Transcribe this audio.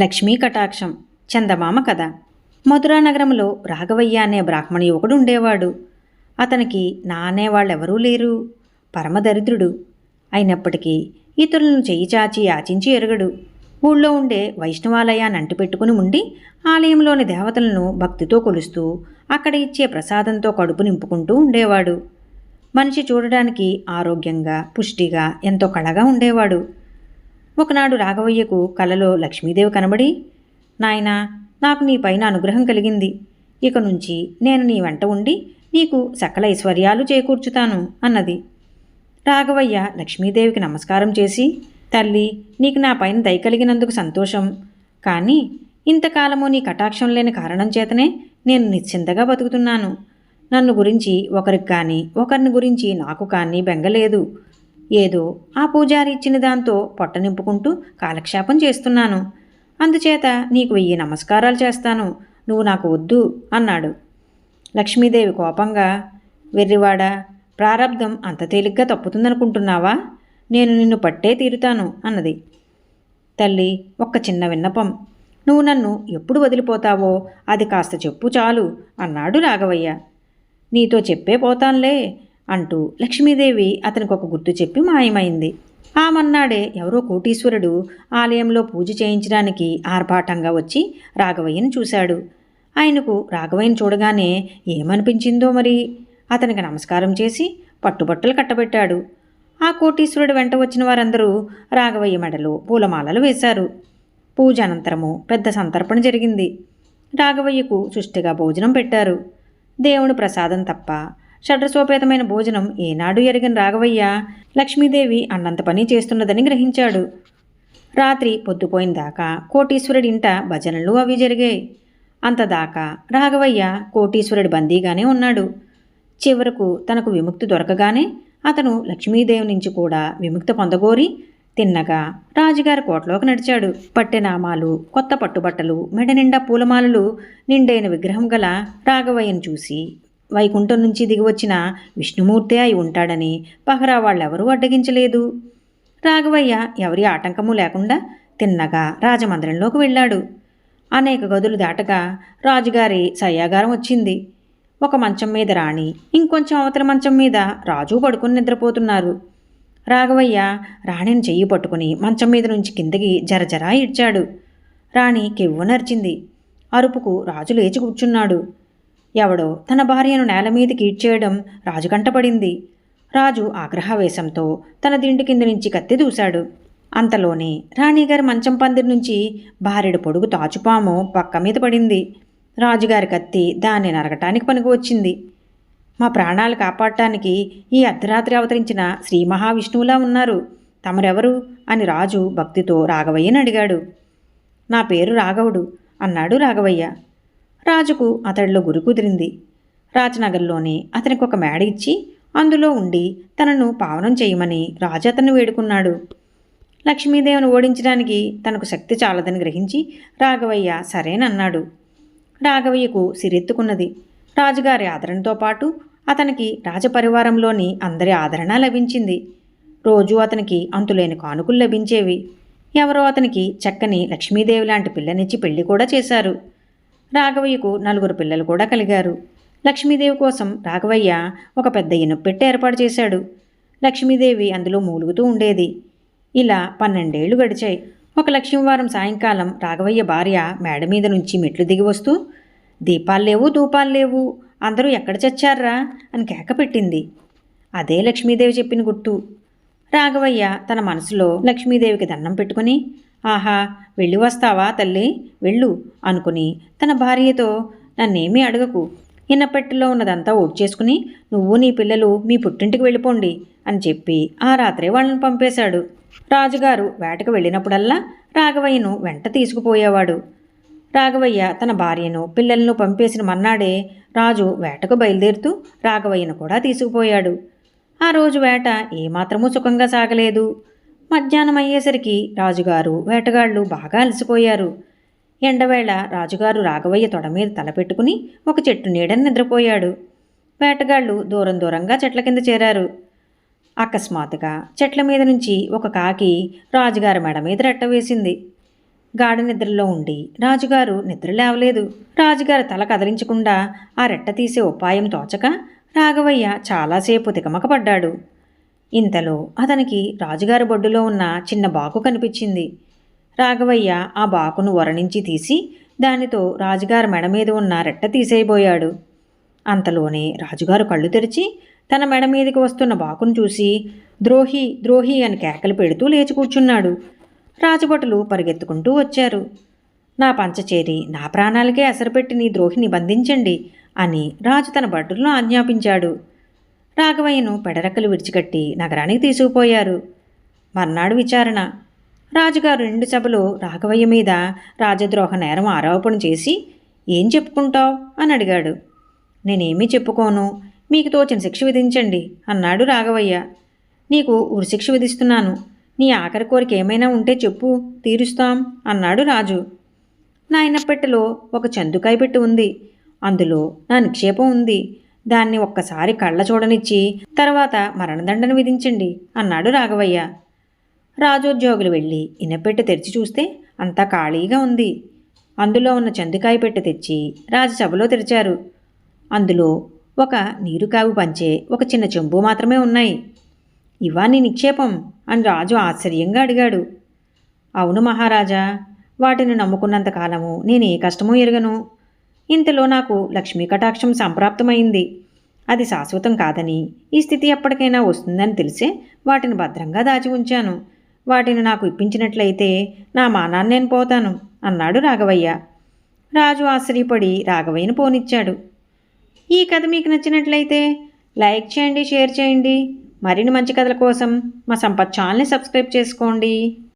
లక్ష్మీ కటాక్షం చందమామ కథ. మధురా నగరంలో రాఘవయ్య అనే బ్రాహ్మణ యువకుడు ఉండేవాడు. అతనికి నా అనేవాళ్ళెవరూ లేరు. పరమదరిద్రుడు అయినప్పటికీ ఇతరులను చెయ్యి చాచి యాచించి ఎరగడు. ఊళ్ళో ఉండే వైష్ణవాలయాన్ని అంటిపెట్టుకుని ఉండి ఆలయంలోని దేవతలను భక్తితో కొలుస్తూ అక్కడ ఇచ్చే ప్రసాదంతో కడుపు నింపుకుంటూ ఉండేవాడు. మనిషి చూడడానికి ఆరోగ్యంగా పుష్టిగా ఎంతో కళగా ఉండేవాడు. ఒకనాడు రాఘవయ్యకు కలలో లక్ష్మీదేవి కనబడి నాయనా నాకు నీ పైన అనుగ్రహం కలిగింది. ఇక నుంచి నేను నీ వెంట ఉండి నీకు సకల ఐశ్వర్యాలు చేకూర్చుతాను అన్నది. రాఘవయ్య లక్ష్మీదేవికి నమస్కారం చేసి తల్లి నీకు నా పైన దయ కలిగినందుకు సంతోషం. కానీ ఇంతకాలము నీ కటాక్షం లేని కారణం చేతనే నేను నిశ్చింతగా బతుకుతున్నాను. నన్ను గురించి ఒకరికి కానీ ఒకరిని గురించి నాకు కానీ బెంగలేదు. ఏదో ఆ పూజారి ఇచ్చిన దాంతో పొట్ట నింపుకుంటూ కాలక్షేపం చేస్తున్నాను. అందుచేత నీకు వెయ్యి నమస్కారాలు చేస్తాను. నువ్వు నాకు వద్దు అన్నాడు. లక్ష్మీదేవి కోపంగా వెర్రివాడా ప్రారంధం అంత తేలిగ్గా తప్పుతుందనుకుంటున్నావా? నేను నిన్ను పట్టే తీరుతాను అన్నది. తల్లి ఒక్క చిన్న విన్నపం. నువ్వు నన్ను ఎప్పుడు వదిలిపోతావో అది కాస్త చెప్పు చాలు అన్నాడు రాఘవయ్య. నీతో చెప్పే పోతాన్లే. అంటూ లక్ష్మీదేవి అతనికి ఒక గుర్తు చెప్పి మాయమైంది. ఆ మన్నాడే ఎవరో కోటీశ్వరుడు ఆలయంలో పూజ చేయించడానికి ఆర్భాటంగా వచ్చి రాఘవయ్యను చూశాడు. ఆయనకు రాఘవయ్యను చూడగానే ఏమనిపించిందో మరి? అతనికి నమస్కారం చేసి పట్టుబట్టలు కట్టబెట్టాడు. ఆ కోటీశ్వరుడు వెంట వచ్చిన వారందరూ రాఘవయ్య మెడలో పూలమాలలు వేశారు. పూజ అనంతరము పెద్ద సంతర్పణ జరిగింది. రాఘవయ్యకు సుష్టిగా భోజనం పెట్టారు. దేవుని ప్రసాదం తప్ప షడ్రసోపేతమైన భోజనం ఏనాడు ఎరిగిన రాఘవయ్య. లక్ష్మీదేవి అన్నంత పని చేస్తున్నదని గ్రహించాడు. రాత్రి పొద్దుపోయిన దాకా కోటీశ్వరుడి ఇంట భజనలు అవి జరిగాయి. అంతదాకా రాఘవయ్య కోటీశ్వరుడి బందీగానే ఉన్నాడు. చివరకు తనకు విముక్తి దొరకగానే అతను లక్ష్మీదేవి నుంచి కూడా విముక్తి పొందగోరి తిన్నగా రాజుగారి కోటలోకి నడిచాడు. పట్టెనామాలు కొత్త పట్టుబట్టలు మెడ నిండా పూలమాలలు నిండైన విగ్రహం గల రాఘవయ్యను చూసి వైకుంఠం నుంచి దిగివచ్చిన విష్ణుమూర్తే అయి ఉంటాడని పహరా వాళ్ళెవరూ అడ్డగించలేదు. రాఘవయ్య ఎవరి ఆటంకము లేకుండా తిన్నగా రాజమందిరంలోకి వెళ్ళాడు. అనేక గదులు దాటగా రాజుగారి సయ్యాగారం వచ్చింది. ఒక మంచం మీద రాణి ఇంకొంచెం అవతల మంచం మీద రాజు పడుకుని నిద్రపోతున్నారు. రాఘవయ్య రాణిని చెయ్యి పట్టుకుని మంచం మీద నుంచి కిందకి జరజరా ఇడ్చాడు రాణి కెవ్వు నరిచింది అరుపుకు రాజు లేచి కూర్చున్నాడు. ఎవడో తన భార్యను నేల మీదకి ఈడ్చేయడం రాజు కంటపడింది రాజు ఆగ్రహావేశంతో తన దిండు కింద నుంచి కత్తి దూశాడు. అంతలోనే రాణిగారి మంచం పందిరి నుంచి భార్యడు పొడుగు తాచుపాము పక్క మీద పడింది. రాజుగారి కత్తి దాన్ని నరగటానికి పనికి వచ్చింది మా ప్రాణాలు కాపాడటానికి ఈ అర్ధరాత్రి అవతరించిన శ్రీ మహావిష్ణువులా ఉన్నారు. తమరెవరు? అని రాజు భక్తితో రాఘవయ్యని అడిగాడు. నా పేరు రాఘవుడు అన్నాడు రాఘవయ్య. రాజుకు అతడిలో గురి కుదిరింది. రాజనగర్లోనే అతనికి ఒక మేడ ఇచ్చి అందులో ఉండి తనను పావనం చేయమని రాజు అతన్ని వేడుకున్నాడు. లక్ష్మీదేవిని ఓడించడానికి తనకు శక్తి చాలదని గ్రహించి రాఘవయ్య సరేనన్నాడు. రాఘవయ్యకు సిరెత్తుకున్నది. రాజుగారి ఆదరణతో పాటు అతనికి రాజపరివారంలోని అందరి ఆదరణ లభించింది. రోజు అతనికి అంతులేని కానుకలు లభించేవి. ఎవరో అతనికి చక్కని లక్ష్మీదేవి లాంటి పిల్లనిచ్చి పెళ్ళి కూడా చేశారు. రాఘవయ్యకు నలుగురు పిల్లలు కూడా కలిగారు. లక్ష్మీదేవి కోసం రాఘవయ్య ఒక పెద్ద ఇనుపెట్టి ఏర్పాటు చేశాడు. లక్ష్మీదేవి అందులో మూలుగుతూ ఉండేది. ఇలా పన్నెండేళ్ళు గడిచాయి. ఒక లక్ష్మీవారం సాయంకాలం రాఘవయ్య భార్య మేడ మీద నుంచి మెట్లు దిగి వస్తూ దీపాలు లేవు ధూపాలు లేవు. అందరూ ఎక్కడ చచ్చారా అని కేక పెట్టింది. అదే లక్ష్మీదేవి చెప్పిన గుర్తు. రాఘవయ్య తన మనసులో లక్ష్మీదేవికి దండం పెట్టుకుని ఆహా వెళ్ళి వస్తావా తల్లి? వెళ్ళు అనుకుని తన భార్యతో నన్నేమీ అడగకు. ఇన్నపెట్టెలో ఉన్నదంతా ఓడ్చేసుకుని నువ్వు నీ పిల్లలు మీ పుట్టింటికి వెళ్ళిపోండి అని చెప్పి ఆ రాత్రే వాళ్ళని పంపేశాడు. రాజుగారు వేటకు వెళ్ళినప్పుడల్లా రాఘవయ్యను వెంట తీసుకుపోయేవాడు. రాఘవయ్య తన భార్యను పిల్లలను పంపేసిన మన్నాడే రాజు వేటకు బయలుదేరుతూ రాఘవయ్యను కూడా తీసుకుపోయాడు. ఆ రోజు వేట ఏమాత్రమూ సుఖంగా సాగలేదు. మధ్యాహ్నం అయ్యేసరికి రాజుగారు వేటగాళ్ళు బాగా అలసిపోయారు. ఎండవేళ రాజుగారు రాఘవయ్య తొడ మీద తలపెట్టుకుని ఒక చెట్టు నీడని నిద్రపోయాడు. వేటగాళ్ళు దూరం దూరంగా చెట్ల కింద చేరారు. అకస్మాత్తుగా చెట్ల మీద నుంచి ఒక కాకి రాజుగారి మెడ మీద రెట్ట వేసింది. గాఢ నిద్రలో ఉండి రాజుగారు నిద్ర లేవలేదు. రాజుగారు తల కదిలించకుండా ఆ రెట్ట తీసే ఉపాయం తోచక రాఘవయ్య చాలాసేపు తికమకపడ్డాడు. ఇంతలో అతనికి రాజుగారి బొడ్డులో ఉన్న చిన్న బాకు కనిపించింది. రాఘవయ్య ఆ బాకును వరణించి తీసి దానితో రాజుగారి మెడ మీద ఉన్న రెట్ట తీసేయబోయాడు. అంతలోనే రాజుగారు కళ్ళు తెరిచి తన మెడ మీదకి వస్తున్న బాకును చూసి ద్రోహి ద్రోహి అని కేకలు పెడుతూ లేచి కూర్చున్నాడు. రాజభటులు పరిగెత్తుకుంటూ వచ్చారు. నా పంచచేరి నా ప్రాణాలకే అసరపెట్టి నీ ద్రోహిని బంధించండి. అని రాజు తన భటులను ఆజ్ఞాపించాడు. రాఘవయ్యను పెడరెక్కలు విడిచికట్టి నగరానికి తీసుకుపోయారు. మర్నాడు విచారణ. రాజుగారు రెండు సభలో రాఘవయ్య మీద రాజద్రోహ నేరం ఆరోపణ చేసి ఏం చెప్పుకుంటావు? అని అడిగాడు. నేనేమీ చెప్పుకోను. మీకు తోచిన శిక్ష విధించండి అన్నాడు రాఘవయ్య. నీకు ఉరిశిక్ష విధిస్తున్నాను. నీ ఆఖరి కోరిక ఏమైనా ఉంటే చెప్పు తీరుస్తాం అన్నాడు రాజు. నాయన పెట్టెలో ఒక చందుకాయ పెట్టి ఉంది. అందులో నా నిక్షేపం ఉంది. దాన్ని ఒక్కసారి కళ్ళ చూడనిచ్చి తర్వాత మరణదండను విధించండి అన్నాడు రాఘవయ్య. రాజోద్యోగులు వెళ్ళి ఇనపెట్టె తెరిచి చూస్తే అంతా ఖాళీగా ఉంది. అందులో ఉన్న చందుకాయ పెట్టె తెచ్చి రాజసభలో తెరిచారు. అందులో ఒక నీరుకావు పంచే ఒక చిన్న చెంబు మాత్రమే ఉన్నాయి. ఇవా నీ నిక్షేపం అని రాజు ఆశ్చర్యంగా అడిగాడు. అవును మహారాజా వాటిని నమ్ముకున్నంత కాలము నేను ఏ కష్టమూ ఎరగను. ఇంతలో నాకు లక్ష్మీ కటాక్షం సంప్రాప్తమైంది. అది శాశ్వతం కాదని ఈ స్థితి ఎప్పటికైనా వస్తుందని తెలిసే వాటిని భద్రంగా దాచి ఉంచాను. వాటిని నాకు ఇప్పించినట్లయితే నా మానాన్ని నేను పోతాను అన్నాడు రాఘవయ్య. రాజు ఆశ్చర్యపడి రాఘవయ్యను పోనిచ్చాడు. ఈ కథ మీకు నచ్చినట్లయితే లైక్ చేయండి షేర్ చేయండి. మరిన్ని మంచి కథల కోసం మా సంపత్ ఛానల్ని సబ్స్క్రైబ్ చేసుకోండి.